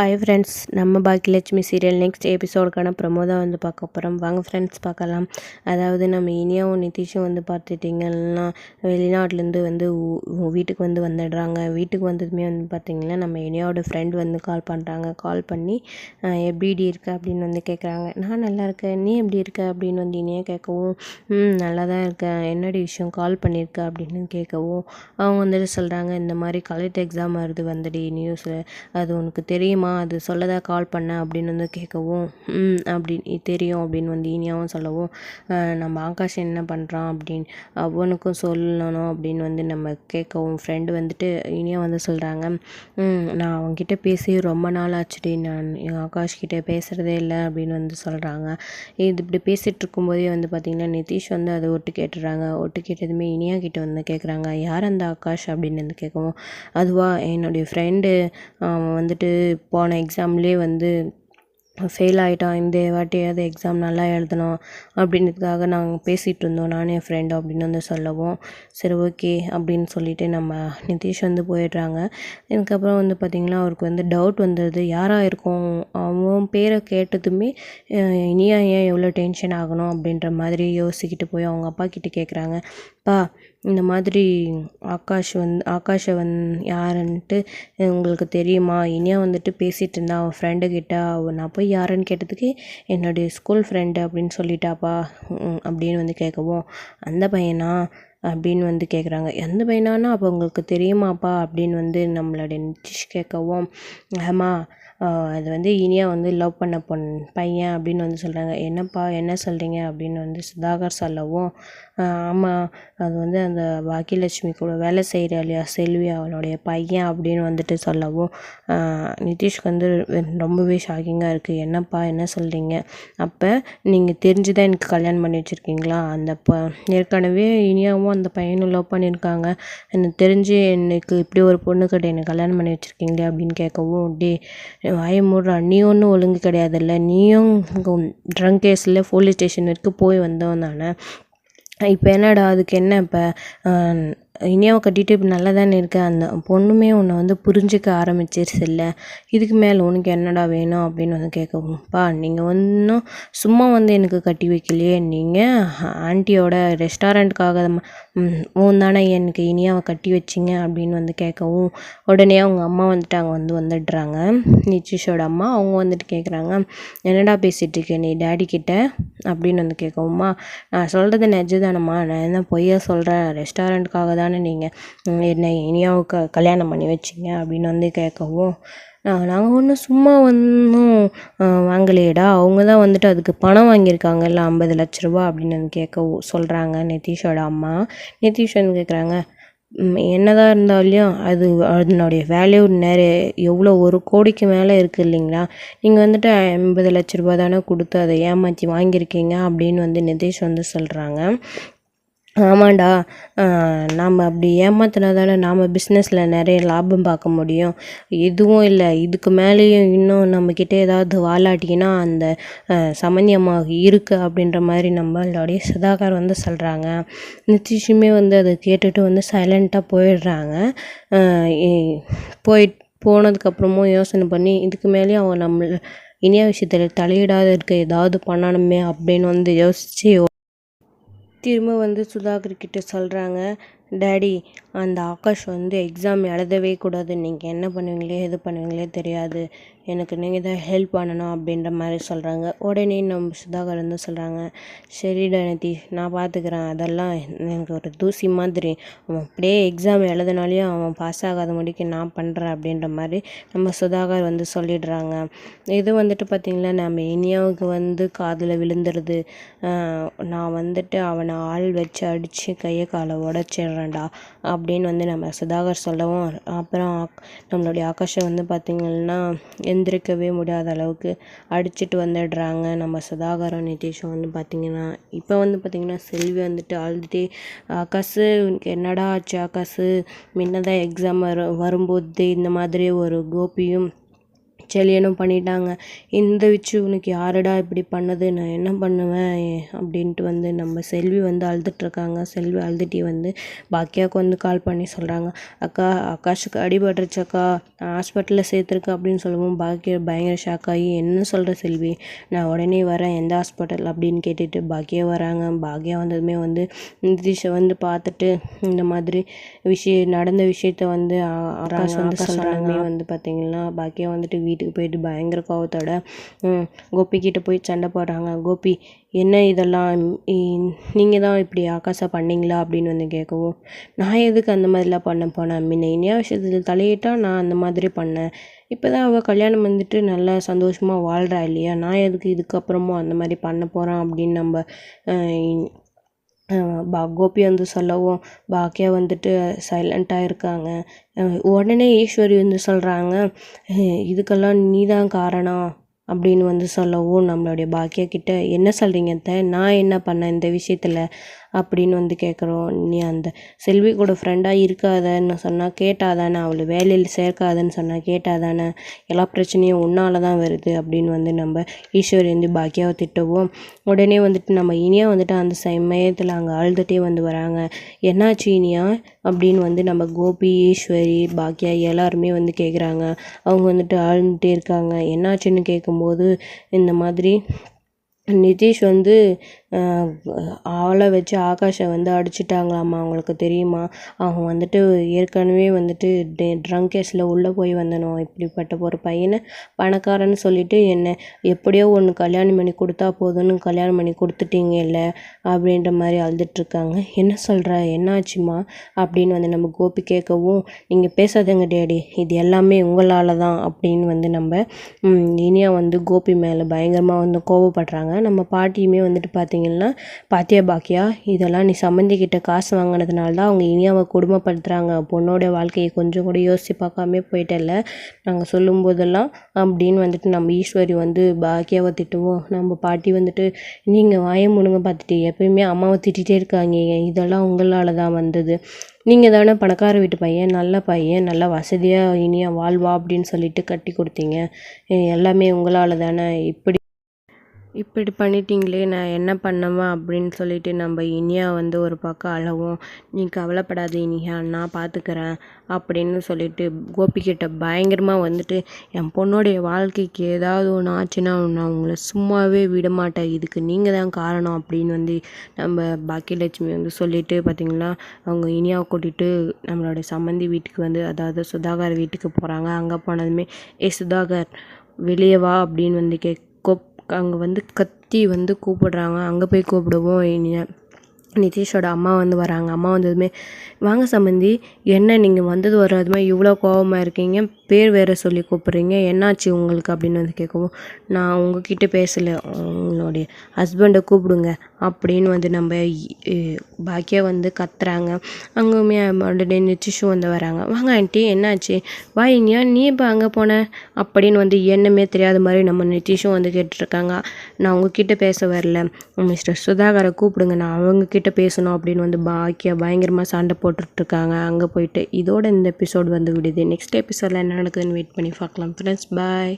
Hi friends நம்ம Baakiyalakshmi serial next எபிசோடுக்கான promo தான் வந்து பார்க்க போகிறோம் வாங்க ஃப்ரெண்ட்ஸ் பார்க்கலாம். அதாவது நம்ம இனியாவும் நிதிஷும் வந்து பார்த்துட்டிங்கன்னா வெளிநாட்டிலேருந்து வந்து வீட்டுக்கு வந்து வந்துடுறாங்க. வீட்டுக்கு வந்ததுமே வந்து பார்த்திங்கன்னா நம்ம இனியாவோட ஃப்ரெண்ட் வந்து கால் பண்ணுறாங்க கால் பண்ணி எப்படி இருக்க? அப்படின்னு வந்து கேட்குறாங்க நான் நல்லா இருக்கேன். நீ எப்படி இருக்க? அப்படின்னு வந்து இனியா கேட்கவும் ம் நல்லா தான் இருக்கேன். என்னடி விஷயம்? கால் பண்ணியிருக்க அப்படின்னு கேட்கவும் அவங்க வந்துட்டு சொல்கிறாங்க இந்த மாதிரி காலேஜ் எக்ஸாம் வருது வந்துடி நியூஸில் அது உனக்கு தெரியுமா? அது சொல்லதா கால் பண்ணேன் அப்படின்னு வந்து கேட்கவும் ம் அப்படின்னு தெரியும் அப்படின்னு வந்து இனியாவும் சொல்லவும் நம்ம ஆகாஷ் என்ன பண்ணுறான் அப்படின்னு அவனுக்கும் சொல்லணும் அப்படின்னு வந்து நம்ம கேட்கவும் ஃப்ரெண்டு வந்துட்டு இனியா வந்து சொல்கிறாங்க நான் அவன்கிட்ட பேசி ரொம்ப நாள் ஆச்சுடி நான் என் ஆகாஷ் கிட்டே பேசுகிறதே இல்லை அப்படின்னு வந்து சொல்கிறாங்க இது இப்படி பேசிகிட்டு இருக்கும்போதே வந்து பார்த்திங்கன்னா நிதிஷ் வந்து அதை ஒட்டு கேட்டுறாங்க. ஒட்டு கேட்டதுமே இனியா கிட்ட வந்து கேட்குறாங்க யார் அந்த ஆகாஷ்? அப்படின்னு வந்து கேட்கவும் அதுவா என்னுடைய ஃப்ரெண்டு அவன் வந்துட்டு போன எக்ஸாம்லேயே வந்து ஃபெயில் ஆகிட்டான் இந்த வாட்டியாவது எக்ஸாம் நல்லா எழுதணும் அப்படின்றதுக்காக நாங்கள் பேசிகிட்டு இருந்தோம். நானும் என் ஃப்ரெண்டும் அப்படின்னு வந்து சொல்லவும் சரி ஓகே அப்படின்னு சொல்லிட்டு நம்ம நிதிஷ் வந்து போயிடுறாங்க. இதுக்கப்புறம் வந்து பார்த்திங்கன்னா அவருக்கு வந்து டவுட் வந்துடுது யாராக இருக்கும்? அவன் பேரை கேட்டதுமே இனியா ஏன் எவ்வளோ டென்ஷன் ஆகணும்? அப்படின்ற மாதிரி யோசிக்கிட்டு போய் அவங்க அப்பா கிட்டே கேட்குறாங்க பா இந்த மாதிரி ஆகாஷ் வந்து ஆகாஷை வந் யாருன்ட்டு உங்களுக்கு தெரியுமா? இனியா வந்துட்டு பேசிகிட்டு இருந்தா அவன் ஃப்ரெண்டு கிட்ட நான் போய் யாருன்னு கேட்டதுக்கு என்னுடைய ஸ்கூல் ஃப்ரெண்டு அப்படின்னு சொல்லிட்டாப்பா. அப்படின்னு வந்து கேட்கவும் அந்த பையனா? அப்படின்னு வந்து கேட்குறாங்க எந்த பையனானா? அப்போ உங்களுக்கு தெரியுமாப்பா? அப்படின்னு வந்து நம்மளுடைய நிதிஷ் கேட்கவும் ஆமாம் அது வந்து இனியா வந்து லவ் பண்ண பொண் பையன் அப்படின்னு வந்து சொல்கிறாங்க என்னப்பா என்ன சொல்கிறீங்க அப்படின்னு வந்து சுதாகர் சொல்லவும் ஆமாம் அது வந்து அந்த பாக்கியலட்சுமி கூட வேலை செய்கிற இல்லையா செல்வி அவளுடைய பையன் அப்படின்னு வந்துட்டு சொல்லவும் நிதிஷ்க்கு வந்து ரொம்பவே ஷாக்கிங்காக இருக்குது என்னப்பா என்ன சொல்கிறீங்க அப்போ நீங்கள் தெரிஞ்சு தான் எனக்கு கல்யாணம் பண்ணி வச்சுருக்கீங்களா? அந்த ப ஏற்கனவே இனியாவும் அந்த பையனும் லவ் பண்ணியிருக்காங்க. எனக்கு தெரிஞ்சு எனக்கு இப்படி ஒரு பொண்ணு கிட்ட எனக்கு கல்யாணம் பண்ணி வச்சுருக்கீங்களே அப்படின்னு கேட்கவும் டே வாயை மூடுறா. நீ ஒன்றும் ஒழுங்கு கிடையாதுல்ல. நீயும் ட்ரங்க் கேஸில் போலீஸ் ஸ்டேஷன் வரைக்கும் போய் வந்தவன் தானே. இப்போ என்னடா அதுக்கு என்ன இப்போ இனியாவை கட்டிட்டு இப்போ நல்லா தானே இருக்க? அந்த பொண்ணுமே உன்னை வந்து புரிஞ்சுக்க ஆரம்பிச்சிருச்சு இல்லை இதுக்கு மேலே உனக்கு என்னடா வேணும் அப்படின்னு வந்து கேட்கவும்ப்பா நீங்கள் ஒன்றும் சும்மா வந்து எனக்கு கட்டி வைக்கலையே. நீங்கள் ஆண்டியோட ரெஸ்டாரண்ட்டுக்காக ஓன் தானே எனக்கு இனியாவை கட்டி வச்சிங்க? அப்படின்னு வந்து கேட்கவும் உடனே அவங்க அம்மா வந்துட்டு அங்கே வந்து வந்துடுறாங்க. நிச்சிஷோட அம்மா அவங்க வந்துட்டு கேட்குறாங்க என்னடா பேசிகிட்டு இருக்க நீ டேடி கிட்ட? அப்படின்னு வந்து கேட்கவும்மா நான் சொல்கிறது நிஜதானம்மா நான் என்ன பொய்யா சொல்கிறேன் ரெஸ்டாரண்ட்டுக்காக தான் நீங்கள் என்ன இனியாவுக்கு கல்யாணம் பண்ணி வச்சிங்க அப்படின்னு வந்து கேட்கவும் நாங்கள் ஒன்றும் சும்மா ஒன்றும் வாங்கலையேடா. அவங்க தான் வந்துட்டு அதுக்கு பணம் வாங்கியிருக்காங்கல்ல ஐம்பது லட்ச ரூபா அப்படின்னு வந்து கேட்க சொல்கிறாங்க நிதிஷோட அம்மா. நிதிஷ் வந்து கேட்குறாங்க என்னதான் இருந்தாலும் அது அதனுடைய வேல்யூ நிறைய எவ்வளோ ஒரு கோடிக்கு மேலே இருக்குது இல்லைங்களா? நீங்கள் வந்துட்டு எண்பது லட்ச ரூபா தானே கொடுத்து அதை ஏமாற்றி வாங்கியிருக்கீங்க அப்படின்னு வந்து நிதிஷ் வந்து சொல்கிறாங்க ஆமாண்டா. நாம் அப்படி ஏமாத்தினா தானே நாம் பிஸ்னஸில் நிறைய லாபம் பார்க்க முடியும். எதுவும் இல்லை இதுக்கு மேலேயும் இன்னும் நம்மக்கிட்ட ஏதாவது வாலாட்டினா அந்த அஹ், இருக்குது அப்படின்ற மாதிரி நம்மளுடைய சுதாகர் வந்து சொல்கிறாங்க நித்திஷுமே வந்து அதை கேட்டுட்டு வந்து சைலண்ட்டாக போயிடுறாங்க. போய் போனதுக்கப்புறமும் யோசனை பண்ணி இதுக்கு மேலேயும் அவன் நம்மளை இனிய விஷயத்தில் தலையிடாத இருக்க ஏதாவது பண்ணணுமே அப்படின்னு வந்து யோசித்து திரும்ப வந்து சுதாகர் கிட்ட சொல்கிறாங்க டேடி அந்த ஆகாஷ் வந்து எக்ஸாம் எழுதவே கூடாது. நீங்கள் என்ன பண்ணுவீங்களே எது பண்ணுவீங்களே தெரியாது. எனக்கு நீங்கள் தான் ஹெல்ப் பண்ணணும் அப்படின்ற மாதிரி சொல்கிறாங்க உடனே நம்ம சுதாகர் வந்து சொல்கிறாங்க சரிடா நிதிஷ் நான் பார்த்துக்கிறேன் அதெல்லாம் எனக்கு ஒரு தூசி மாதிரி. அவன் அப்படியே எக்ஸாம் எழுதினாலையும் அவன் பாஸ் ஆகாத முடிக்கு நான் பண்ணுறேன் அப்படின்ற மாதிரி நம்ம சுதாகர் வந்து சொல்லிடுறாங்க. இது வந்துட்டு பார்த்திங்களா நம்ம இனியாவுக்கு வந்து காதில் விழுந்துருது. நான் வந்துட்டு அவனை ஆள் வச்சு அடித்து கையை காலை உடச்சிட்றேன்டா அப்படின்னு வந்து நம்ம சுதாகர் சொல்லவும் அப்புறம் நம்மளுடைய ஆகாஷை வந்து பார்த்திங்கன்னா எந்திரிக்கவே முடியாத அளவுக்கு அடிச்சுட்டு வந்துடுறாங்க. நம்ம சுதாகரும் நிதிஷும் வந்து பார்த்திங்கன்னா இப்போ வந்து பார்த்திங்கன்னா செல்வி வந்துட்டு அழுதுகிட்டே ஆகாசு உனக்கு என்னடா ஆச்சு ஆகாசு முன்னதான் எக்ஸாம் வரும் வரும்போது இந்த மாதிரி ஒரு கோபியும் கல்யாணம் பண்ணிட்டாங்க. இந்த வச்சு உனக்கு யாருடா இப்படி பண்ணது? நான் என்ன பண்ணுவேன்? அப்படின்ட்டு வந்து நம்ம செல்வி வந்து அழுதுட்ருக்காங்க செல்வி அழுதுட்டி வந்து பாக்கியாவுக்கு வந்து கால் பண்ணி சொல்கிறாங்க அக்கா ஆகாஷுக்கு அடிபட்டுருச்சு அக்கா. ஹாஸ்பிட்டலில் சேர்த்துருக்கேன் அப்படின்னு சொல்லவும் பாக்கியா பயங்கர ஷாக் ஆகி என்ன சொல்கிற செல்வி? நான் உடனே வரேன். எந்த ஹாஸ்பிட்டல் அப்படின்னு கேட்டுட்டு பாக்கியா வராங்க. பாக்கியா வந்ததுமே வந்து நிதிஷை வந்து பார்த்துட்டு இந்த மாதிரி விஷயம் நடந்த விஷயத்த வந்து ஆகாஷ் வந்து சொல்கிறாங்க வந்து பார்த்தீங்கன்னா பாக்கியா வந்துட்டு வீட்டுக்கு போயிட்டு பயங்கர கோவத்தோட கோபிக்கிட்ட கோபி கிட்ட போய் சண்டை போடுறாங்க. கோபி என்ன இதெல்லாம்? நீங்கள் தான் இப்படி ஆகாஷா பண்ணீங்களா? அப்படின்னு வந்து கேட்கவும் நான் எதுக்கு அந்த மாதிரிலாம் பண்ண போனேன்? முன்ன இனியா விஷயத்தில் தலையிட்டா நான் அந்த மாதிரி பண்ணேன். இப்போ தான் அவள் கல்யாணம் வந்துட்டு நல்லா சந்தோஷமாக வாழ்கிறா இல்லையா? நான் எதுக்கு இதுக்கப்புறமும் அந்த மாதிரி பண்ண போகிறான் அப்படின்னு நம்ம கோபி வந்து சொல்லவும் பாக்கியா வந்துட்டு சைலண்ட்டாக இருக்காங்க. உடனே ஈஸ்வரி வந்து சொல்கிறாங்க இதுக்கெல்லாம் நீ தான் காரணம். அப்படின்னு வந்து சொல்லவும் நம்மளுடைய பாக்கியா கிட்ட என்ன சொல்கிறீங்க அத்தை? நான் என்ன பண்ணேன் இந்த விஷயத்தில்? அப்படின்னு வந்து கேட்குறோம் நீ அந்த செல்வி கூட ஃப்ரெண்டாக இருக்காதன்னு சொன்னால் கேட்டாதானே? அவளை வேலையில் சேர்க்காதன்னு சொன்னால் கேட்டாதானே? எல்லா பிரச்சனையும் உன்னால தான் வருது அப்படின்னு வந்து நம்ம ஈஸ்வர் வந்து பாக்கியாவை திட்டவும் உடனே வந்துட்டு நம்ம இனியா வந்துட்டு அந்த சமயத்தில் அங்கே அழுதுகிட்டே வந்து வராங்க. என்னாச்சு இனியா? அப்படின்னு வந்து நம்ம கோபி ஈஸ்வரி பாக்கியா எல்லாருமே வந்து கேட்குறாங்க அவங்க வந்துட்டு அழுந்துட்டே இருக்காங்க. என்னாச்சுன்னு கேட்கும்போது இந்த மாதிரி நிதிஷ் வந்து ஆளை வச்சு ஆகாஷை வந்து அடிச்சிட்டாங்களாம்மா அவங்களுக்கு தெரியுமா? அவன் வந்துட்டு ஏற்கனவே வந்துட்டு ட்ரங்க் கேஸில் உள்ளே போய் வந்தனும் இப்படிப்பட்ட ஒரு பையனை? பணக்காரன்னு சொல்லிட்டு என்ன எப்படியோ ஒன்று கல்யாணம் பண்ணி கொடுத்தா போதும்னு கல்யாணம் பண்ணி கொடுத்துட்டீங்க இல்லை அப்படின்ற மாதிரி அழுதுட்ருக்காங்க என்ன சொல்கிற என்னாச்சுமா அப்படின்னு வந்து நம்ம கோபி கேட்கவும் நீங்கள் பேசாதங்க டேடி இது எல்லாமே உங்களால் தான் அப்படின்னு வந்து நம்ம இனியா வந்து கோபி மேலே பயங்கரமாக வந்து கோவப்படுறாங்க. நம்ம பாட்டியுமே வந்துட்டு பார்த்தீங்கன்னா பாத்தியா பாக்கியா இதெல்லாம் நீ சம்மந்திக்கிட்ட காசு வாங்கினதுனால தான் அவங்க இனியாவை கொடுமைப்படுத்துகிறாங்க பொண்ணோட வாழ்க்கையை கொஞ்சம் கூட யோசித்து பார்க்காம போயிட்டல நாங்கள் சொல்லும்போதெல்லாம் அப்படின்னு வந்துட்டு நம்ம ஈஸ்வரி வந்து பாக்கியாவை திட்டுவோம். நம்ம பாட்டி வந்துட்டு நீங்கள் வாய முழுங்க பார்த்துட்டு எப்பயுமே அம்மாவை திட்டிகிட்டே இருக்காங்க. இதெல்லாம் உங்களால் தான் வந்தது. நீங்கள் தானே பணக்கார வீட்டு பையன் நல்ல பையன் நல்லா வசதியாக இனியா வாழ்வா? அப்படின்னு சொல்லிட்டு கட்டி கொடுத்தீங்க. எல்லாமே உங்களால் தானே? இப்படி இப்படி பண்ணிட்டீங்களே நான் என்ன பண்ணவா அப்படின்னு சொல்லிட்டு நம்ம இனியா வந்து ஒரு பக்கம் அழவும். நீ கவலைப்படாத இனியா நான் பார்த்துக்கிறேன் அப்படின்னு சொல்லிட்டு கோபிக்கிட்ட பயங்கரமாக வந்துட்டு என் பொண்ணுடைய வாழ்க்கைக்கு ஏதாவது ஒன்று ஆச்சுன்னா நான் உங்களை சும்மாவே விட மாட்டேன். இதுக்கு நீங்கள் தான் காரணம். அப்படின்னு வந்து நம்ம பாக்கியலட்சுமி வந்து சொல்லிட்டு பார்த்திங்களா அவங்க இனியாவை கூட்டிகிட்டு நம்மளோட சம்மந்தி வீட்டுக்கு வந்து அதாவது சுதாகர் வீட்டுக்கு போகிறாங்க அங்கே போனதுமே ஏ சுதாகர் வெளியே வா அப்படின்னு வந்து கே கோப் அங்கே வந்து கத்தி வந்து கூப்பிடுறாங்க. அங்கே போய் கூப்பிடுவோம். நிதிஷோட அம்மா வந்து வராங்க. அம்மா வந்ததுமே வாங்க சம்மந்தி என்ன நீங்கள் வந்தது வராதுமே இவ்வளோ கோவமாக இருக்கீங்க. பேர் வேறு சொல்லி கூப்பிட்றீங்க. என்னாச்சு உங்களுக்கு அப்படின்னு வந்து கேட்கவும் நான் உங்ககிட்ட பேசலை. உங்களுடைய ஹஸ்பண்டை கூப்பிடுங்க அப்படின்னு வந்து நம்ம பாக்கியா வந்து கத்துறாங்க. அங்கேயுமே உடனே நிச்சிஷும் வந்து வராங்க. வாங்க ஆண்டி என்னாச்சு? வா இனியா நீ இப்போ அங்கே போன? அப்படின்னு வந்து என்னமே தெரியாத மாதிரி நம்ம நிச்சிஷும் வந்து கேட்டுருக்காங்க நான் உங்ககிட்ட பேச வரல. மிஸ்டர் சுதாகரை கூப்பிடுங்க. நான் அவங்கக்கிட்ட பேசணும். அப்படின்னு வந்து பாக்கியா பயங்கரமாக சண்டை போட்டுட்ருக்காங்க. அங்கே போயிட்டு இதோட இந்த எபிசோடு வந்து விடுது. நெக்ஸ்ட் எபிசோடில் என்ன நடக்குதுன்னு வெயிட் பண்ணி பார்க்கலாம். Friends bye